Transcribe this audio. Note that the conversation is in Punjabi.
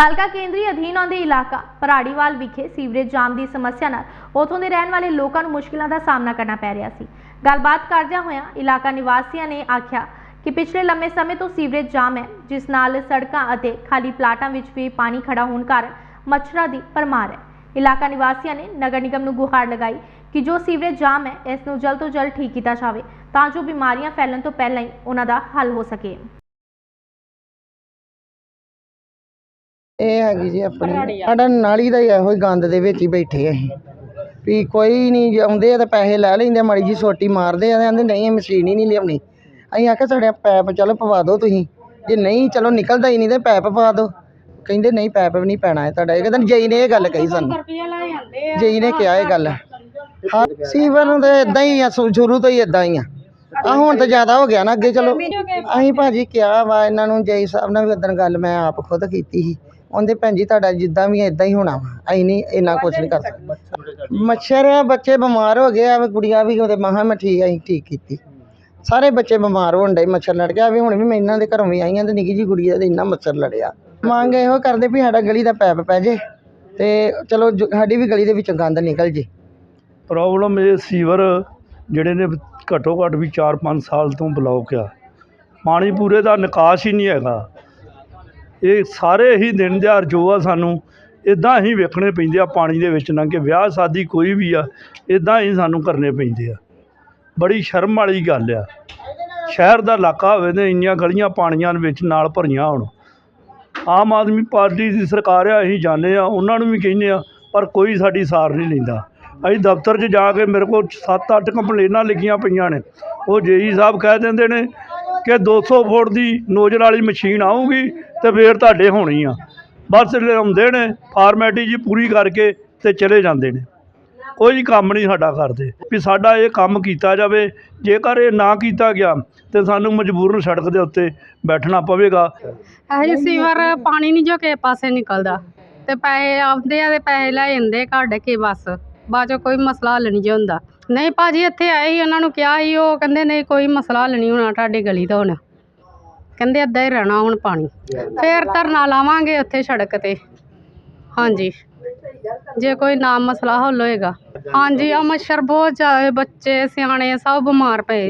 ਹਲਕਾ ਕੇਂਦਰੀ ਅਧੀਨ ਆਉਂਦੇ ਇਲਾਕਾ ਪਰਾੜੀਵਾਲ ਵਿਖੇ ਸੀਵਰੇਜ ਜਾਮ ਦੀ ਸਮੱਸਿਆ ਨਾਲ ਉਥੋਂ ਦੇ ਰਹਿਣ ਵਾਲੇ ਲੋਕਾਂ ਨੂੰ ਮੁਸ਼ਕਿਲਾਂ ਦਾ ਸਾਹਮਣਾ ਕਰਨਾ ਪੈ ਰਿਹਾ ਸੀ। ਗੱਲਬਾਤ ਕਰਦਿਆਂ ਹੋਇਆਂ ਇਲਾਕਾ ਨਿਵਾਸੀਆਂ ਨੇ ਆਖਿਆ ਕਿ ਪਿਛਲੇ ਲੰਮੇ ਸਮੇਂ ਤੋਂ ਸੀਵਰੇਜ ਜਾਮ ਹੈ, ਜਿਸ ਨਾਲ ਸੜਕਾਂ ਅਤੇ ਖਾਲੀ ਪਲਾਟਾਂ ਵਿੱਚ ਵੀ ਪਾਣੀ ਖੜਾ ਹੋਣ ਕਾਰਨ ਮੱਛਰਾਂ ਦੀ ਪਰਮਾਰ ਹੈ। ਇਲਾਕਾ ਨਿਵਾਸੀਆਂ ਨੇ ਨਗਰ ਨਿਗਮ ਨੂੰ ਗੁਹਾਰ ਲਗਾਈ ਕਿ ਜੋ ਸੀਵਰੇਜ ਜਾਮ ਹੈ, ਇਸ ਨੂੰ ਜਲਦ ਤੋਂ ਜਲਦ ਠੀਕ ਕੀਤਾ ਜਾਵੇ ਤਾਂ ਜੋ ਬਿਮਾਰੀਆਂ ਫੈਲਣ ਤੋਂ ਪਹਿਲਾਂ ਹੀ ਉਹਨਾਂ ਦਾ ਹੱਲ ਹੋ ਸਕੇ। ਇਹ ਹੈਗੀ ਜੀ ਆਪਣੀ, ਸਾਡਾ ਨਾਲੀ ਦਾ ਹੀ ਇਹੋ ਹੀ ਗੰਦ ਦੇ ਵਿੱਚ ਹੀ ਬੈਠੇ ਆ ਅਸੀਂ। ਵੀ ਕੋਈ ਨਹੀਂ ਆਉਂਦੇ ਆ ਤਾਂ ਪੈਸੇ ਲੈ ਲੈਂਦੇ ਮਾੜੀ ਜੀ ਸੋਟੀ ਮਾਰਦੇ ਆ ਤੇ ਕਹਿੰਦੇ ਨਹੀਂ ਇਹ ਮਸ਼ੀਨ ਹੀ ਨਹੀਂ ਲਿਆਉਣੀ। ਅਸੀਂ ਆਖਿਆ, ਸਾਡੇ ਪੈਪ ਚਲੋ ਪਵਾ ਦਿਓ ਤੁਸੀਂ। ਜੇ ਨਹੀਂ, ਚਲੋ ਨਿਕਲਦਾ ਹੀ ਨਹੀਂ ਤੇ ਪੈਪ ਪਵਾ ਦਿਓ। ਕਹਿੰਦੇ ਨਹੀਂ, ਪੈਪ ਵੀ ਨਹੀਂ ਪੈਣਾ ਹੈ ਤੁਹਾਡਾ। ਇਹ ਕਹਿੰਦੇ ਜਈ ਨੇ ਇਹ ਗੱਲ ਕਹੀ ਸਾਨੂੰ। ਜਈ ਨੇ ਕਿਹਾ ਇਹ ਗੱਲ। ਹਾਂ, ਸੀਵਰ ਨੂੰ ਤਾਂ ਇਦਾਂ ਹੀ ਆ, ਸ਼ੁ- ਸ਼ੁਰੂ ਤੋਂ ਹੀ ਇਦਾਂ ਹੀ ਆ। ਆ ਹੁਣ ਤਾਂ ਜ਼ਿਆਦਾ ਹੋ ਗਿਆ ਨਾ, ਅੱਗੇ ਚਲੋ। ਅਸੀਂ ਭਾਜੀ ਕਿਹਾ ਵਾ ਇਹਨਾਂ ਨੂੰ, ਜਈ ਸਾਹਿਬ ਨਾਲ ਵੀ ਉਦੋਂ ਗੱਲ ਮੈਂ ਆਪ ਖੁਦ ਕੀਤੀ ਸੀ। ਉਹਦੇ ਭੈਣ ਜੀ, ਤੁਹਾਡਾ ਜਿੱਦਾਂ ਵੀ ਇਦਾਂ ਹੀ ਹੋਣਾ ਵਾ। ਅਸੀਂ ਨਹੀਂ ਇੰਨਾ ਕੁਝ ਨਹੀਂ ਕਰ ਸਕਦੇ। ਮੱਛਰ ਆ ਬੱਚੇ ਬਿਮਾਰ ਹੋ ਗਏ ਆ, ਵੀ ਕੁੜੀਆਂ ਵੀ ਉਹਦੇ ਮਹਾਂ, ਮੈਂ ਠੀਕ, ਅਸੀਂ ਠੀਕ ਕੀਤੀ। ਸਾਰੇ ਬੱਚੇ ਬਿਮਾਰ ਹੋਣ ਡੇ ਮੱਛਰ ਲੜ ਗਿਆ। ਵੀ ਹੁਣ ਵੀ ਮੈਂ ਇਹਨਾਂ ਦੇ ਘਰੋਂ ਵੀ ਆਈਆਂ ਤੇ ਨਿੱਕੀ ਜੀ ਕੁੜੀ ਦੇ ਇੰਨਾ ਮੱਛਰ ਲੜਿਆ। ਮੰਗ ਇਹੋ ਕਰਦੇ ਵੀ ਸਾਡਾ ਗਲੀ ਦਾ ਪੈਪ ਪੈ ਜੇ ਤੇ ਚਲੋ ਜੋ- ਸਾਡੀ ਵੀ ਗਲੀ ਦੇ ਵਿੱਚੋਂ ਗੰਦ ਨਿਕਲ ਜੇ। ਪ੍ਰੋਬਲਮ ਇਹ ਸੀਵਰ ਜਿਹੜੇ ਨੇ ਘੱਟੋ ਘੱਟ ਵੀ 4-5 ਸਾਲ ਤੋਂ ਬਲੌਕ ਆ। ਪਾਣੀ ਪੂਰੇ ਦਾ ਨਿਕਾਸ ਹੀ ਨਹੀਂ ਹੈਗਾ। ਇਹ ਸਾਰੇ ਹੀ ਦਿਨ ਦਿਹਾੜ ਜੋ ਆ ਸਾਨੂੰ ਇਦਾਂ ਹੀ ਵੇਖਣੇ ਪੈਂਦੇ ਆ ਪਾਣੀ ਦੇ ਵਿੱਚ ਨਾ ਕਿ, ਵਿਆਹ ਸ਼ਾਦੀ ਕੋਈ ਵੀ ਆ ਇਦਾਂ ਹੀ ਸਾਨੂੰ ਕਰਨੇ ਪੈਂਦੇ ਆ। ਬੜੀ ਸ਼ਰਮ ਵਾਲੀ ਗੱਲ ਆ। ਸ਼ਹਿਰ ਦਾ ਇਲਾਕਾ ਹੋਵੇ ਤੇ ਇੰਨੀਆਂ ਗਲੀਆਂ ਪਾਣੀਆਂ ਵਿੱਚ ਨਾਲ ਭਰੀਆਂ ਹੋਣ। ਆਮ ਆਦਮੀ ਪਾਰਟੀ ਦੀ ਸਰਕਾਰ ਆ, ਅਸੀਂ ਜਾਂਦੇ ਆ, ਉਹਨਾਂ ਨੂੰ ਵੀ ਕਹਿੰਦੇ ਆ, ਪਰ ਕੋਈ ਸਾਡੀ ਸਾਰ ਨਹੀਂ ਲੈਂਦਾ। ਅਸੀਂ ਦਫ਼ਤਰ 'ਚ ਜਾ ਕੇ ਮੇਰੇ ਕੋਲ 7-8 ਕੰਪਲੇਨਾਂ ਲਿਖੀਆਂ ਪਈਆਂ ਨੇ। ਉਹ ਜੇਈ ਸਾਹਿਬ ਕਹਿ ਦਿੰਦੇ ਨੇ ਕਿ 200 ਫੁੱਟ ਦੀ ਨੋਜ਼ਲ ਵਾਲੀ ਮਸ਼ੀਨ ਆਊਗੀ ਤੇ ਫੇਰ ਤੁਹਾਡੇ ਹੋਣੀ ਆ। ਬਸ ਲਿਆਉਂਦੇ ਨੇ, ਫਾਰਮੈਲਿਟੀ ਜੀ ਪੂਰੀ ਕਰਕੇ ਤੇ ਚਲੇ ਜਾਂਦੇ ਨੇ। ਕੋਈ ਕੰਮ ਨਹੀਂ ਸਾਡਾ ਕਰਦੇ। ਵੀ ਸਾਡਾ ਇਹ ਕੰਮ ਕੀਤਾ ਜਾਵੇ, ਜੇਕਰ ਇਹ ਨਾ ਕੀਤਾ ਗਿਆ, ਤੇ ਸਾਨੂੰ ਮਜਬੂਰਨ ਸੜਕ ਦੇ ਉੱਤੇ ਬੈਠਣਾ ਪਵੇਗਾ। ਇਹ ਸੀਵਰ ਪਾਣੀ ਨਹੀਂ ਜੋ ਕੇ ਪਾਸੇ ਨਿਕਲਦਾ। ਤੇ ਪੈਸੇ ਆਉਂਦੇ ਆ ਤੇ ਪੈਸੇ ਲੈ ਜਾਂਦੇ ਕੱਢ ਕੇ ਬਸ। ਬਾਅਦ ਚੋਂ ਕੋਈ ਮਸਲਾ ਹੱਲ ਨਹੀਂ ਜੇ ਹੁੰਦਾ। ਨਹੀਂ ਭਾਜੀ ਇੱਥੇ ਆਏ ਸੀ, ਉਹਨਾਂ ਨੂੰ ਕਿਹਾ ਸੀ, ਉਹ ਕਹਿੰਦੇ ਨਹੀਂ ਕੋਈ ਮਸਲਾ ਹੱਲ ਨਹੀਂ ਹੋਣਾ, ਤੁਹਾਡੀ ਗਲੀ ਤੋਂ ਹੁਣ। ਕਹਿੰਦੇ ਏਦਾਂ ਹੀ ਰਹਿਣਾ ਹੁਣ ਪਾਣੀ। ਫੇਰ ਧਰਨਾ ਲਾਵਾਂਗੇ ਉੱਥੇ ਸੜਕ ਤੇ। ਹਾਂਜੀ। ਜੇ ਕੋਈ ਨਾ ਮਸਲਾ ਹੱਲ ਹੋਏਗਾ। ਹਾਂਜੀ ਆ ਮੱਛਰ ਬਹੁਤ ਜ਼ਿਆਦਾ ਬੱਚੇ ਸਿਆਣੇ ਸਭ ਬਿਮਾਰ ਪਏ।